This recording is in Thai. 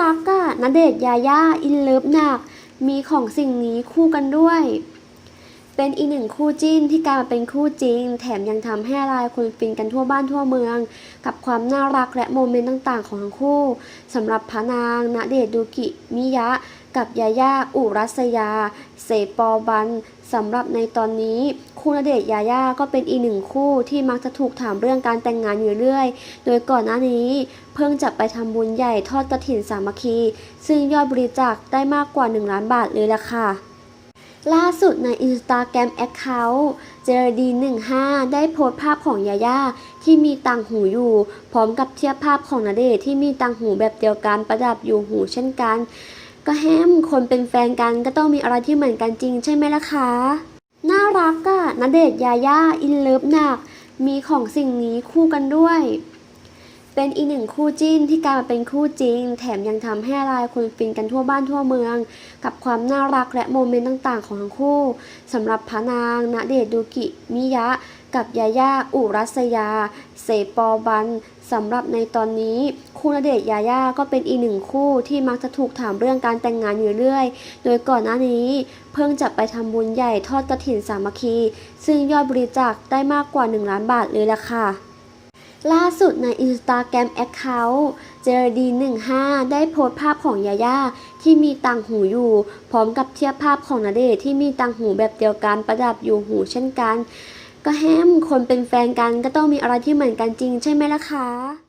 รักอะณเดชน์ยาย่าอินเลิฟหนัก มีของสิ่งนี้คู่กันด้วย เป็นอีกหนึ่งคู่จิ้นที่กลายมาเป็นคู่จริง แถมยังทำให้หลายคนฟินกันทั่วบ้านทั่วเมือง กับความน่ารักและโมเมนต์ต่างๆ ของทั้งคู่สำหรับพระนางณเดชน์ดูกิมิยะ กับยาย่าอุรัสยา เสปอบันสำหรับในตอนนี้คู่ณเดชยาย่าก็เป็นอีกหนึ่งคู่ที่มักจะถูกถามเรื่องการแต่งงานอยู่เรื่อย โดยก่อนหน้านี้เพิ่งจะไปทำบุญใหญ่ทอดกระถินสามัคคี ซึ่งยอดบริจาคได้มากกว่า 1 ล้านบาทเลยล่ะค่ะล่าสุดใน Instagram Account เจรดี15ได้โพสต์ภาพของยาย่าที่มีต่างหูอยู่ พร้อมกับเทียบภาพของณเดชที่มีต่างหูแบบเดียวกันประดับอยู่หูเช่นกัน ก็แฮมคนเป็นแฟนกันก็ต้องมีอะไรที่เหมือนกันจริงใช่ไหมล่ะคะ น่ารักอะณเดชยาย่าอินเลิฟหนัก มีของสิ่งนี้คู่กันด้วย เป็นอีกหนึ่งคู่จิ้นที่กลายมาเป็นคู่จริง แถมยังทำให้หลายคนฟินกันทั่วบ้านทั่วเมือง กับความน่ารักและโมเมนต์ต่างๆ ของทั้งคู่สำหรับพระนางณเดชดูกิมิยะ กับยาย่าอุรัสยา เสปอบันสำหรับในตอนนี้คู่ณเดชยาย่าก็เป็นอีกหนึ่งคู่ที่มักจะถูกถามเรื่องการแต่งงานอยู่เรื่อย โดยก่อนหน้านี้เพิ่งจะไปทำบุญใหญ่ทอดกระถินสามัคคี ซึ่งยอดบริจาคได้มากกว่า 1 ล้านบาทเลยล่ะค่ะล่าสุดใน Instagram Account เจรดี15ได้โพสต์ภาพของยาย่าที่มีต่างหูอยู่ พร้อมกับเทียบภาพของณเดชที่มีต่างหูแบบเดียวกันประดับอยู่หูเช่นกัน ก็แฮมคนเป็นแฟนกันก็ต้องมีอะไรที่เหมือนกันจริงใช่ไหมล่ะคะ